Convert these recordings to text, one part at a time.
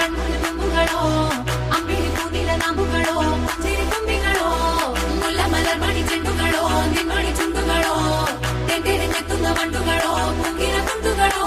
കൺമുകളോ അമ്പിളി കൂടില നാമ്പുകളോ ചിരി തുമ്പികളോ മുല്ലമലർ മണി ചെണ്ടുകളോ നിൻമണി ചുണ്ടുകളോ തെണ്ടിരിഞ്ഞെത്തുന്ന വണ്ടുകളോ കുങ്കിര കുണ്ടുകളോ.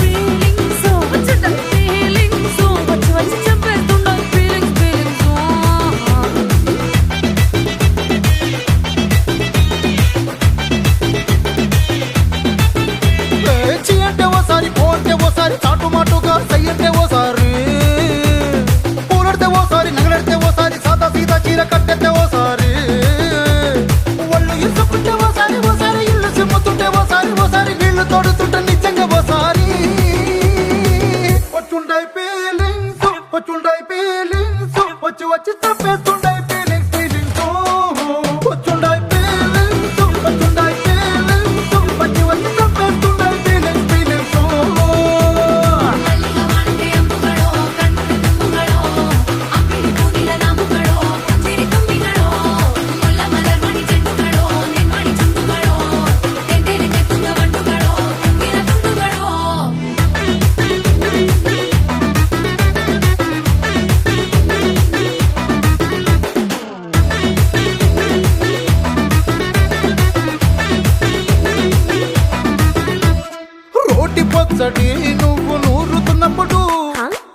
ముచ్చటి నువ్వు నూరుతున్నప్పుడు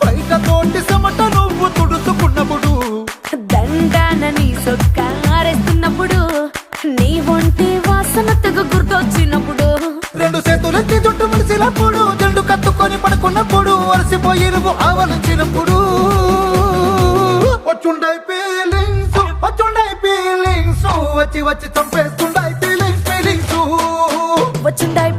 బయట తోటి సమట నువ్వు తుడుచుకున్నప్పుడు దండాన నీ సొక్కారేస్తున్నప్పుడు నీ వంటి వాసన తెగ గుర్తొచ్చినప్పుడు. రెండు చేతులు ఎత్తి జుట్టు మడిసినప్పుడు జండు కత్తుకొని పడుకున్నప్పుడు అలసిపోయి నువ్వు ఆవలించినప్పుడు. వచ్చుండై ఫీలింగ్స్ వచ్చుండై ఫీలింగ్స్ వచ్చి వచ్చి చంపేస్తుండై ఫీలింగ్స్ ఫీలింగ్స్ వచ్చుండై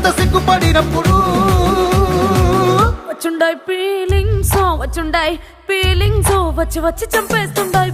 అంత సిగ్గుపడినప్పుడు వచ్చుండాయి ఫీలింగ్స్ oh, వచ్చుండాయి ఫీలింగ్స్ oh, వచ్చి వచ్చి చంపేస్తుండాయి.